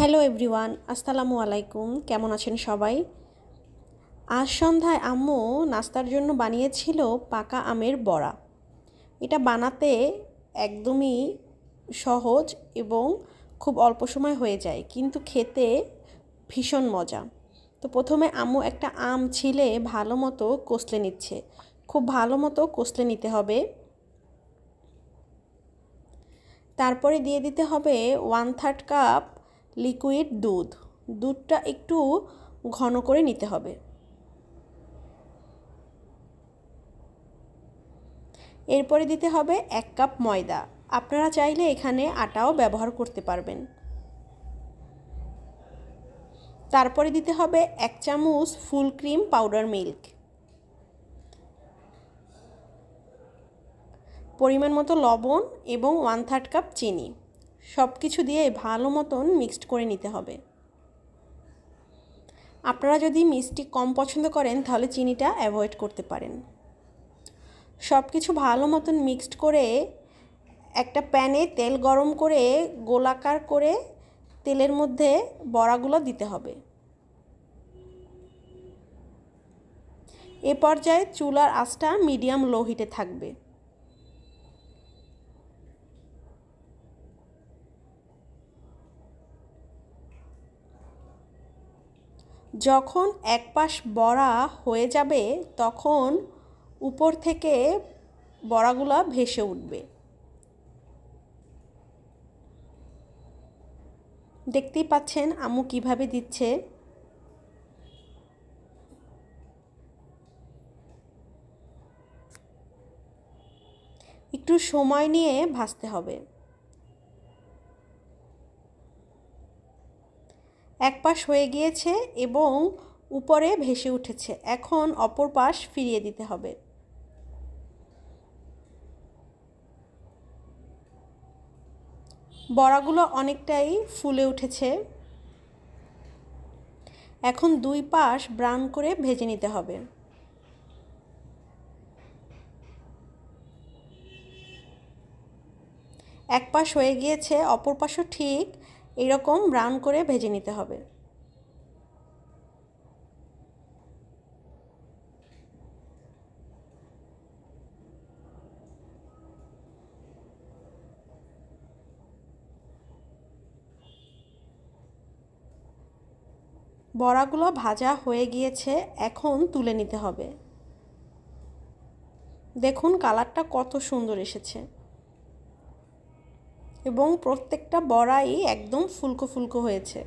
Hello everyone, আসসালামু আলাইকুম। কেমন আছেন সবাই? আজ সন্ধ্যায় আম্মু নাস্তার জন্য বানিয়েছিল পাকা আমের বড়া। এটা বানাতে একদমই সহজ এবং খুব অল্প সময় হয়ে যায়, কিন্তু খেতে ভীষণ মজা। তো প্রথমে আম্মু একটা আম ছিলে ভালো মতো কষলে নিচ্ছে। খুব ভালো মতো কষলে নিতে হবে। তারপরে দিয়ে দিতে হবে ওয়ান থার্ড কাপ লিকুইড দুধ। দুধটা একটু ঘন করে নিতে হবে। এরপরে দিতে হবে এক কাপ ময়দা। আপনারা চাইলে এখানে আটাও ব্যবহার করতে পারবেন। তারপরে দিতে হবে এক চামচ ফুল ক্রিম পাউডার মিল্ক। পরিমাণ মতো লবণ এবং ওয়ান থার্ড কাপ চিনি। সব কিছু দিয়ে ভালো মতন মিক্সড করে নিতে হবে। আপনারা যদি মিষ্টি কম পছন্দ করেন, তাহলে চিনিটা অ্যাভয়েড করতে পারেন। সব কিছু ভালো মতন মিক্সড করে একটা প্যানে তেল গরম করে গোলাকার করে তেলের মধ্যে বড়াগুলো দিতে হবে। এ পর্যায়ে চুলার আঁচটা মিডিয়াম লো হিটে থাকবে। যখন এক পাশ বড়া হয়ে যাবে, তখন উপর থেকে বড়াগুলা ভেসে উঠবে। দেখতেই পাচ্ছেন আম্মু কীভাবে দিচ্ছে। একটু সময় নিয়ে ভাজতে হবে। এক পাশ হয়ে গিয়েছে এবং উপরে ভেসে উঠেছে। এখন অপর পাশ ফিরিয়ে দিতে হবে। বড়াগুলো অনেকটাই ফুলে উঠেছে। এখন দুই পাশ ব্রাউন করে ভেজে নিতে হবে। এক পাশ হয়ে গিয়েছে, অপর পাশও ঠিক এরকম ব্রাউন করে ভেজে নিতে হবে। বড়াগুলো ভাজা হয়ে গিয়েছে, এখন তুলে নিতে হবে। দেখুন, কালারটা কত সুন্দর এসেছে। এবং প্রত্যেকটা বড়াই একদম ফুলকো ফুলকো হয়েছে।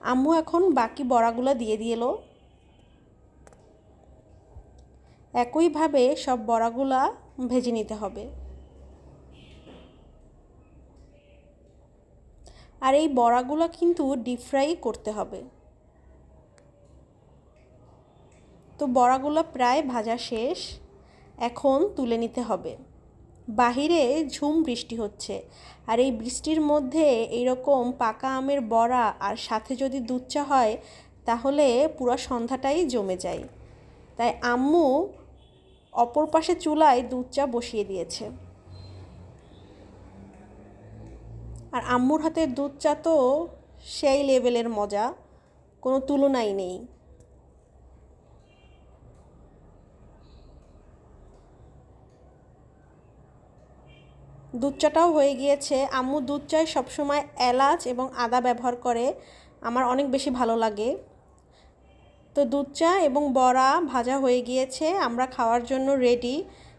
আম্মু এখন বাকি বড়াগুলো দিয়ে দিল। একইভাবে সব বড়াগুলা ভেজে নিতে হবে। আর এই বড়াগুলো কিন্তু ডিপ ফ্রাই করতে হবে। তো বড়াগুলো প্রায় ভাজা শেষ। এখন তুলে নিতে হবে। বাহিরে ঝুম বৃষ্টি হচ্ছে, আর এই বৃষ্টির মধ্যে এইরকম পাকা আমের বড়া আর সাথে যদি দুধ চা হয়, তাহলে পুরো সন্ধ্যাটাই জমে যায়। তাই আম্মু অপর পাশে চুলায় দুধ চা বসিয়ে দিয়েছে। আর আম্মুর হাতের দুধ চা তো সেই লেভেলের মজা, কোনো তুলনাই নেই। দুধ চাটাও হয়ে গিয়েছে। আম্মু দুধ চায় সবসময় এলাচ এবং আদা ব্যবহার করে। আমার অনেক বেশি ভালো লাগে। তো দুধ চা এবং বড়া ভাজা হয়ে গিয়েছে। আমরা খাওয়ার জন্য রেডি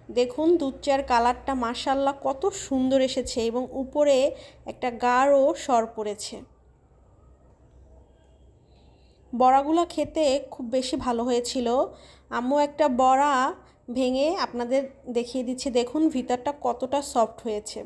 দেখুন দুধ চার কালারটা মাসাল্লাহ কত সুন্দর এসেছে এবং উপরে একটা গাঢ় সর পড়েছে। বড়াগুলো খেতে খুব বেশি ভালো হয়েছিল। আম্মু একটা বড়া ভেঙে আপনাদের দেখিয়ে দিচ্ছি। দেখুন ভিতরটা কতটা সফট হয়েছে।